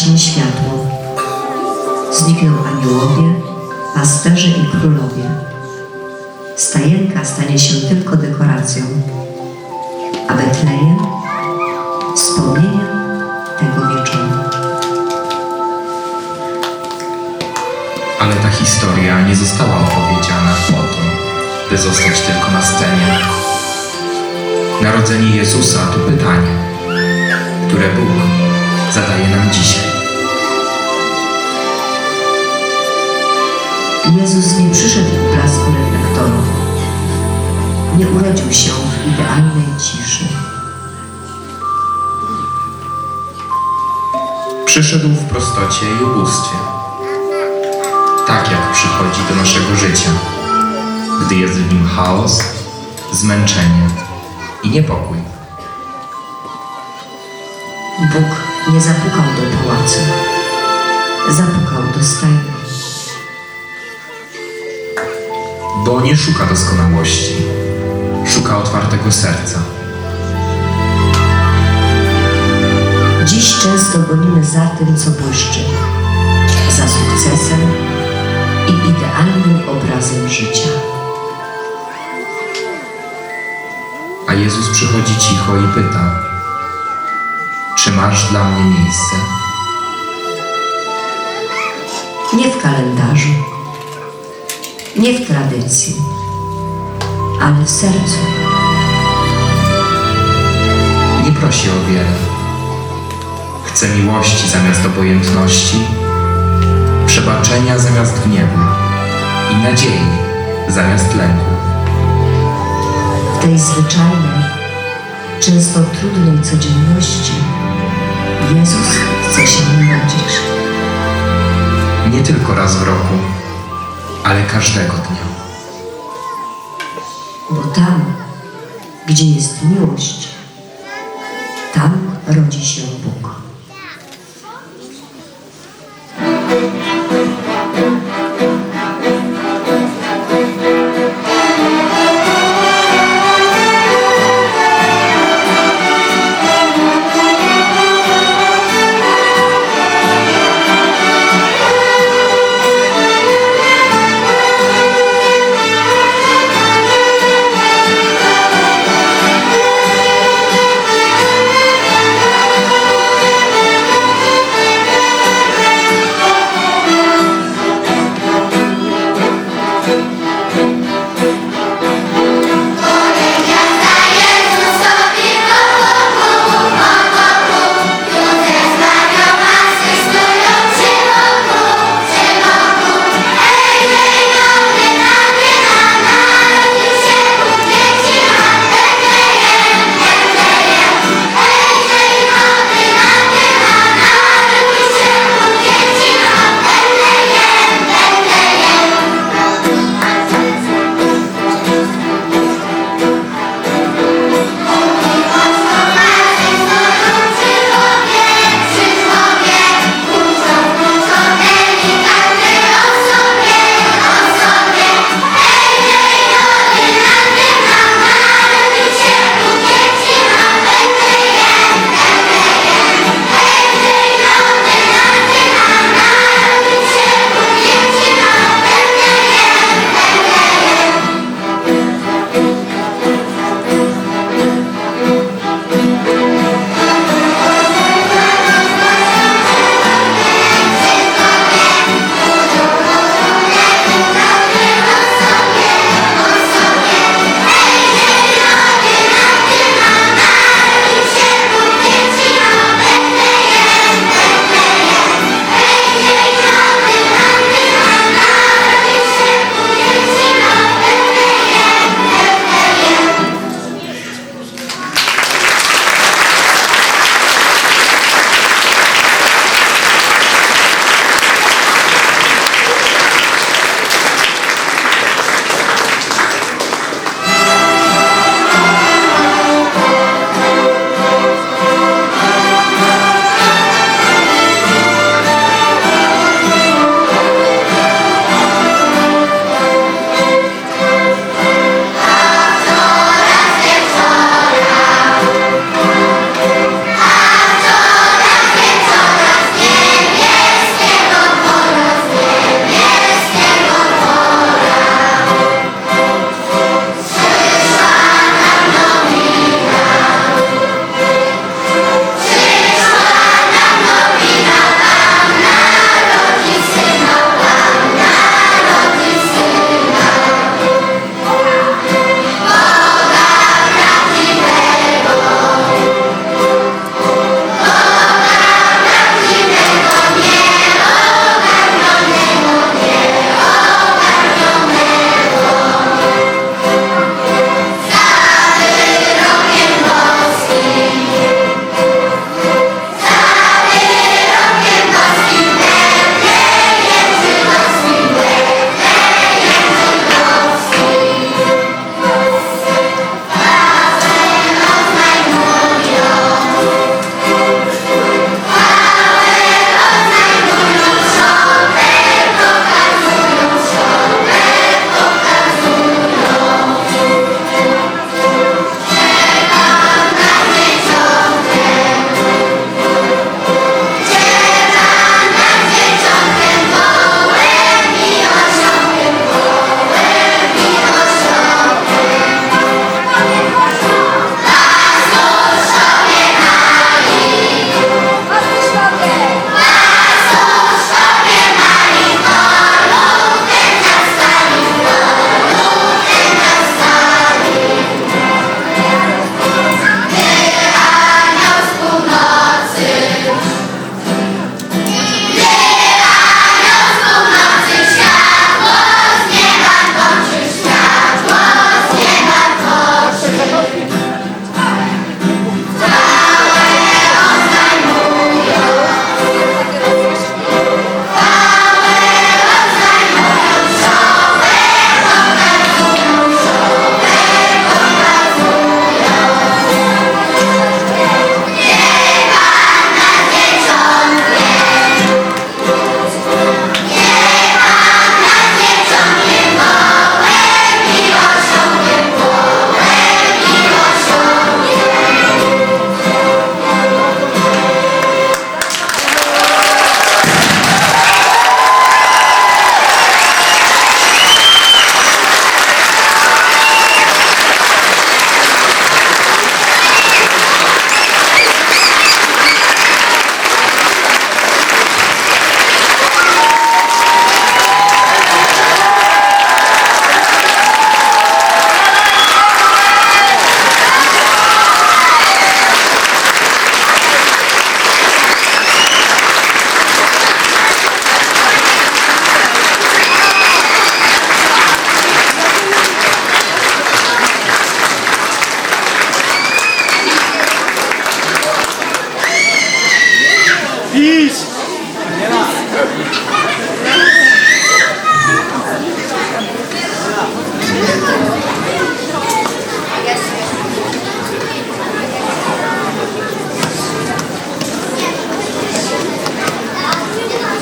Za chwilę zgaśnie światło. Znikną aniołowie, pasterze i królowie. Stajenka stanie się tylko dekoracją, a Betlejem wspomnieniem tego wieczoru. Ale ta historia nie została opowiedziana po to, by zostać tylko na scenie. Narodzenie Jezusa to pytanie, które Bóg zadaje nam dzisiaj. Jezus nie przyszedł w blasku reflektorów. Nie urodził się w idealnej ciszy. Przyszedł w prostocie i ubóstwie. Tak jak przychodzi do naszego życia, gdy jest w nim chaos, zmęczenie i niepokój. Bóg nie zapukał do pałacu. Zapukał do stajni. Bo nie szuka doskonałości, szuka otwartego serca. Dziś często gonimy za tym, co błyszczy, za sukcesem i idealnym obrazem życia. A Jezus przychodzi cicho i pyta: Czy masz dla mnie miejsce? Nie w kalendarzu, nie w tradycji, ale w sercu. Nie prosi o wiele. Chce miłości zamiast obojętności, przebaczenia zamiast gniewu i nadziei zamiast lęku. W tej zwyczajnej, często trudnej codzienności Jezus chce się narodzić. Nie tylko raz w roku, ale każdego dnia. Bo tam, gdzie jest miłość, tam rodzi się Bóg.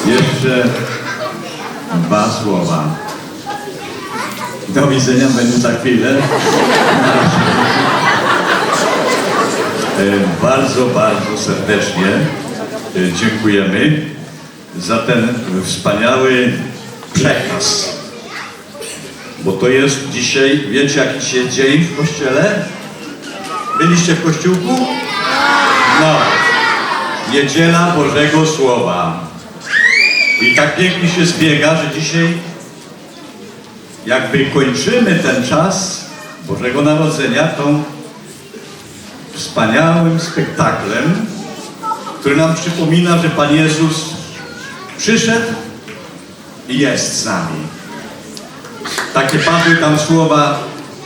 Jeszcze dwa słowa. Do widzenia, będę za chwilę. E, Bardzo, bardzo serdecznie e, dziękujemy za ten wspaniały przekaz. Bo to jest dzisiaj, wiecie jaki się dzieje w kościele? Byliście w kościółku? No. Niedziela Bożego Słowa. I tak pięknie się zbiega, że dzisiaj jakby kończymy ten czas Bożego Narodzenia tą wspaniałym spektaklem, który nam przypomina, że Pan Jezus przyszedł i jest z nami. Takie padły tam słowa,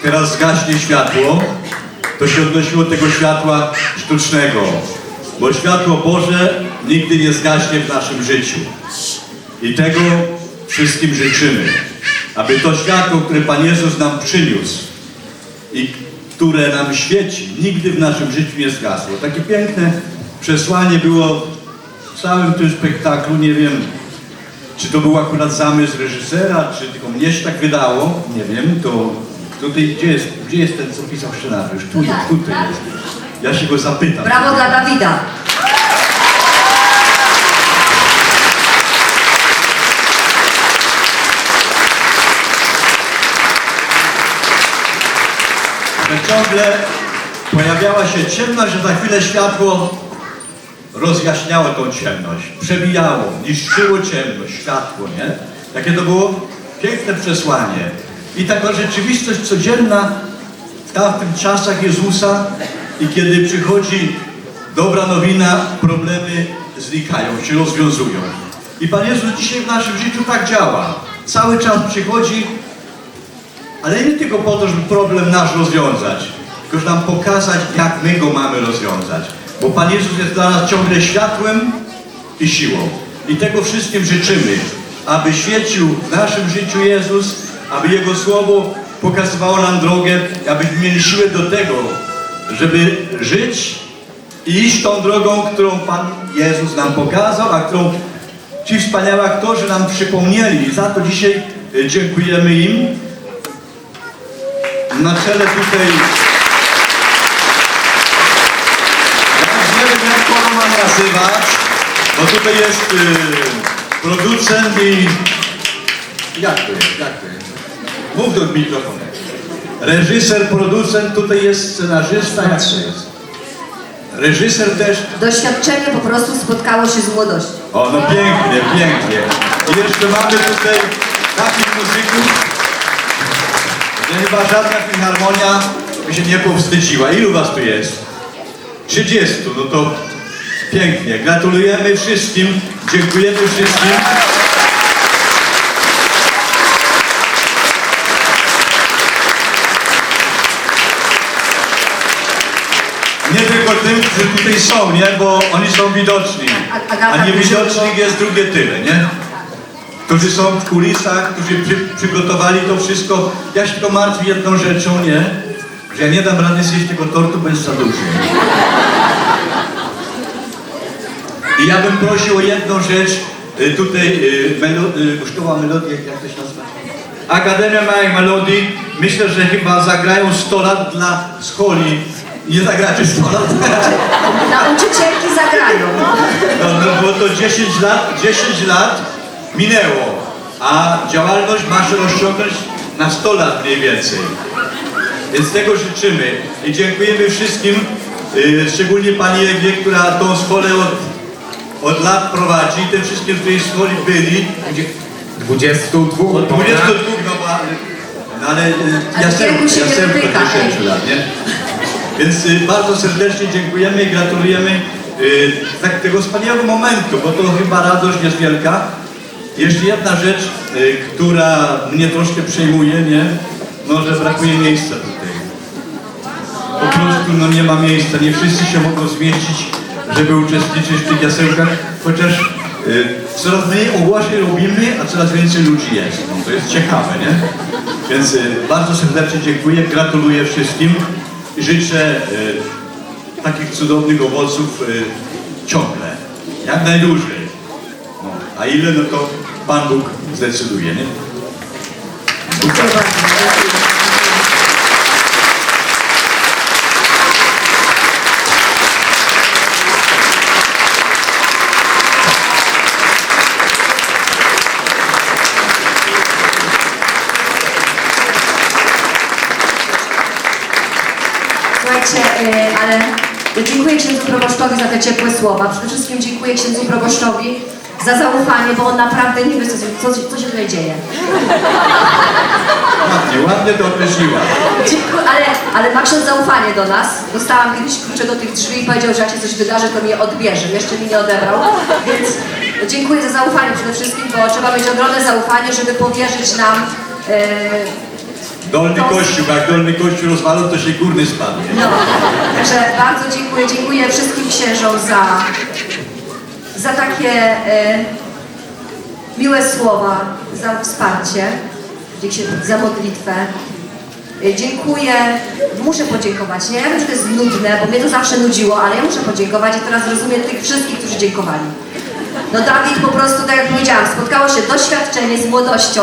teraz zgaśnie światło, to się odnosiło tego światła sztucznego, bo światło Boże nigdy nie zgaśnie w naszym życiu. I tego wszystkim życzymy, aby to światło, które Pan Jezus nam przyniósł i które nam świeci, nigdy w naszym życiu nie zgasło. Takie piękne przesłanie było w całym tym spektaklu, nie wiem, czy to był akurat zamysł reżysera, czy tylko mnie się tak wydało, nie wiem, to tutaj, gdzie jest, gdzie jest ten, co pisał scenariusz? Tu, tutaj jest. Ja się go zapytam. Brawo dla Dawida. Ciągle pojawiała się ciemność, że za chwilę światło rozjaśniało tą ciemność, przebijało, niszczyło ciemność, światło, nie? Jakie to było piękne przesłanie. I taka rzeczywistość codzienna w tamtych czasach Jezusa i kiedy przychodzi dobra nowina, problemy znikają, się rozwiązują. I Pan Jezus dzisiaj w naszym życiu tak działa. Cały czas przychodzi ale nie tylko po to, żeby problem nasz rozwiązać, tylko nam pokazać, jak my go mamy rozwiązać. Bo Pan Jezus jest dla nas ciągle światłem i siłą. I tego wszystkim życzymy, aby świecił w naszym życiu Jezus, aby Jego Słowo pokazywało nam drogę, abyśmy mieli siłę do tego, żeby żyć i iść tą drogą, którą Pan Jezus nam pokazał, a którą ci wspaniali aktorzy nam przypomnieli. I za to dzisiaj e, dziękujemy im. Na czele tutaj. Nie wiem, jak mam nazywać, bo tutaj jest y, producent i. Jak to jest? Jak to jest? Mów do mikrofonu. Reżyser, producent, tutaj jest scenarzysta, jak to jest? Reżyser też. Doświadczenie po prostu spotkało się z młodością. O, no pięknie, pięknie. I jeszcze mamy tutaj takich muzyków, chyba żadna filharmonia by się nie powstydziła. Ilu was tu jest? 30, no to pięknie. Gratulujemy wszystkim, dziękujemy wszystkim. Nie tylko tym, którzy tutaj są, nie? Bo oni są widoczni. A- A Górzyko. jest drugie tyle, nie? Którzy są w kulisach, którzy przy, przygotowali to wszystko. Ja się tylko martwię jedną rzeczą, nie? Że ja nie dam rady zjeść tego tortu, bo jest za duży. I ja bym prosił o jedną rzecz. y, Tutaj y, melo, y, szkoła melodii, jak to się nazywa? Akademia Małej Melodii. Myślę, że chyba zagrają 100 lat dla skoli. Nie zagracie 100 lat? Nauczycielki zagrają. No, no bo to 10 lat, 10 lat minęło, a działalność ma się rozciągnąć na 100 lat mniej więcej. Więc tego życzymy i dziękujemy wszystkim, y, szczególnie Pani Ewie, która tą szkołę od, od lat prowadzi, te wszystkie w tej szkole byli, gdzie, 22 od 22, no, bo, no ale y, nie jasełko dotyka. 10 lat, nie? Więc y, bardzo serdecznie dziękujemy i gratulujemy y, tak, tego wspaniałego momentu, bo to chyba radość jest wielka. Jeszcze jedna rzecz, y, która mnie troszkę przejmuje, nie? No, że brakuje miejsca tutaj. Po prostu no, nie ma miejsca, nie wszyscy się mogą zmieścić, żeby uczestniczyć w tych jasełkach, chociaż y, coraz mniej ogłoszeń robimy, a coraz więcej ludzi jest. No, to jest ciekawe, nie? Więc y, bardzo serdecznie dziękuję, gratuluję wszystkim i życzę y, takich cudownych owoców y, ciągle, jak najdłużej. A ile, no to Pan Bóg zdecyduje, nie? Dziękuję bardzo. Y, ale dziękuję księdzu proboszczowi za te ciepłe słowa. Przede wszystkim dziękuję księdzu proboszczowi za zaufanie, bo on naprawdę nie wie, co, co, co się tutaj dzieje. Ładnie, ładnie to określiła. Dziękuję, ale, ale ma ksiądz zaufanie do nas. Dostałam kiedyś klucze do tych drzwi i powiedział, że jak się coś wydarzy, to mi je odbierze. Jeszcze mi nie odebrał. Więc dziękuję za zaufanie przede wszystkim, bo trzeba mieć ogromne zaufanie, żeby powierzyć nam. e, Dolny kościół, jak dolny kościół rozwalą, to się górny spadnie. no, także bardzo dziękuję. Dziękuję wszystkim księżom za, za takie e, miłe słowa, za wsparcie, za modlitwę. E, Dziękuję, muszę podziękować. Nie? Ja wiem, że to jest nudne, bo mnie to zawsze nudziło, ale ja muszę podziękować i teraz rozumiem tych wszystkich, którzy dziękowali. No Dawid po prostu, tak jak powiedziałam, spotkało się doświadczenie z młodością,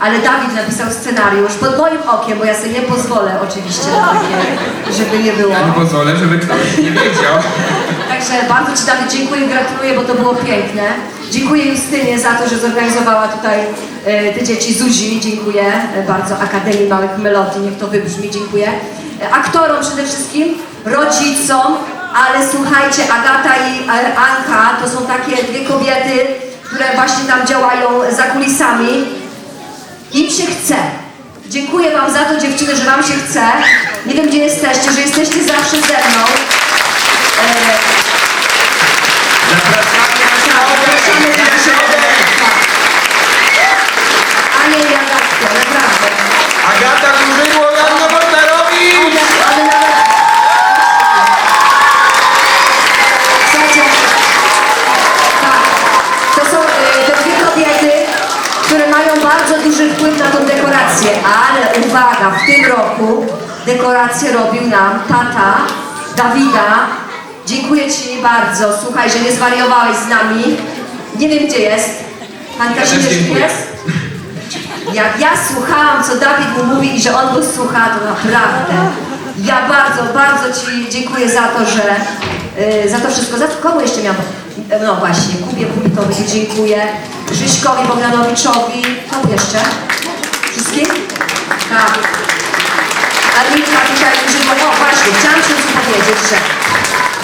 ale Dawid napisał scenariusz pod moim okiem, bo ja sobie nie pozwolę oczywiście na takie, żeby nie było. Ja nie pozwolę, żeby ktoś nie wiedział. Także bardzo Ci Dawid dziękuję i gratuluję, bo to było piękne. Dziękuję Justynie za to, że zorganizowała tutaj e, te dzieci Zuzi. Dziękuję e, bardzo Akademii Małych Melodii, niech to wybrzmi. Dziękuję. E, aktorom przede wszystkim, rodzicom, ale słuchajcie, Agata i Anka to są takie dwie kobiety, które właśnie tam działają za kulisami. Im się chce. Dziękuję Wam za to, dziewczyny, że Wam się chce. Nie wiem, gdzie jesteście, że jesteście zawsze ze mną. E, Zapraszamy do naszego A nie, ja tak, naprawdę. Agata Kurzydło, Janna Mortarowicz! One, one nawet... Słuchajcie, tak, to są e, te dwie kobiety, które mają bardzo duży wpływ na tą dekorację, w tym roku dekorację robił nam tata Dawida. Dziękuję Ci bardzo. Słuchaj, że nie zwariowałeś z nami. Nie wiem, gdzie jest. Pan Kazimierz jest? Jak ja słuchałam, co Dawid mu mówi i że on go słucha, to naprawdę. Ja bardzo, bardzo Ci dziękuję za to, że y, za to wszystko. Za komu jeszcze miałam? No właśnie, Kubie Kubitowi dziękuję, Krzyśkowi Bogdanowiczowi, komu jeszcze? Wszystkim? Tak. Anita tutaj używa, o właśnie, chciałam się powiedzieć, że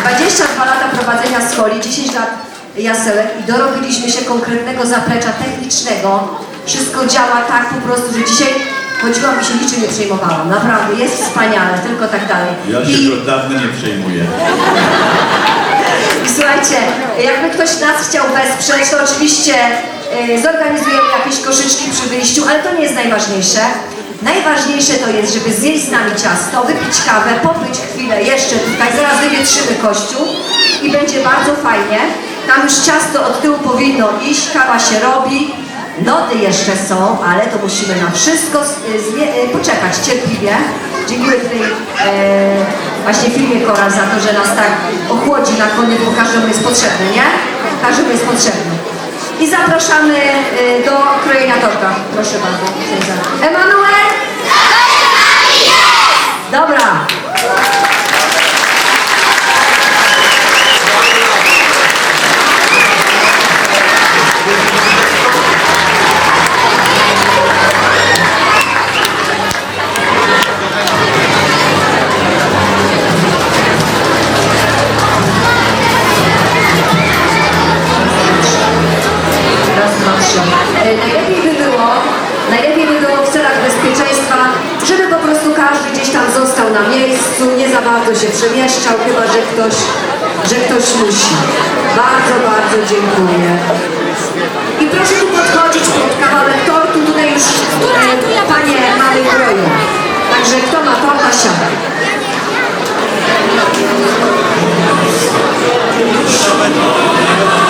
22 lata prowadzenia skoli, 10 lat jasełek i dorobiliśmy się konkretnego zaplecza technicznego. Wszystko działa tak po prostu, że dzisiaj chodziłam i się niczym nie przejmowałam. Naprawdę, jest wspaniale, tylko tak dalej. Ja I, się od dawna nie przejmuję. I słuchajcie, jakby ktoś nas chciał wesprzeć, to oczywiście zorganizujemy jakieś koszyczki przy wyjściu, ale to nie jest najważniejsze. Najważniejsze to jest, żeby zjeść z nami ciasto, wypić kawę, pobyć chwilę jeszcze tutaj, zaraz wywietrzymy kościół i będzie bardzo fajnie. Tam już ciasto od tyłu powinno iść, kawa się robi, lody jeszcze są, ale to musimy na wszystko znie- y, poczekać cierpliwie. Dziękuję tutaj e, właśnie firmie Koral za to, że nas tak ochłodzi na koniec, bo każdemu jest potrzebny, nie? Każdemu jest potrzebny. I zapraszamy e, do krojenia torta. Proszę bardzo. Emanuel? Dobra. Przemieszczał, chyba że ktoś, że ktoś musi. Bardzo, bardzo dziękuję. I proszę tu podchodzić pod kawałek tortu, tutaj już e, panie mamy kroją. Także kto ma torta, siada. Nawet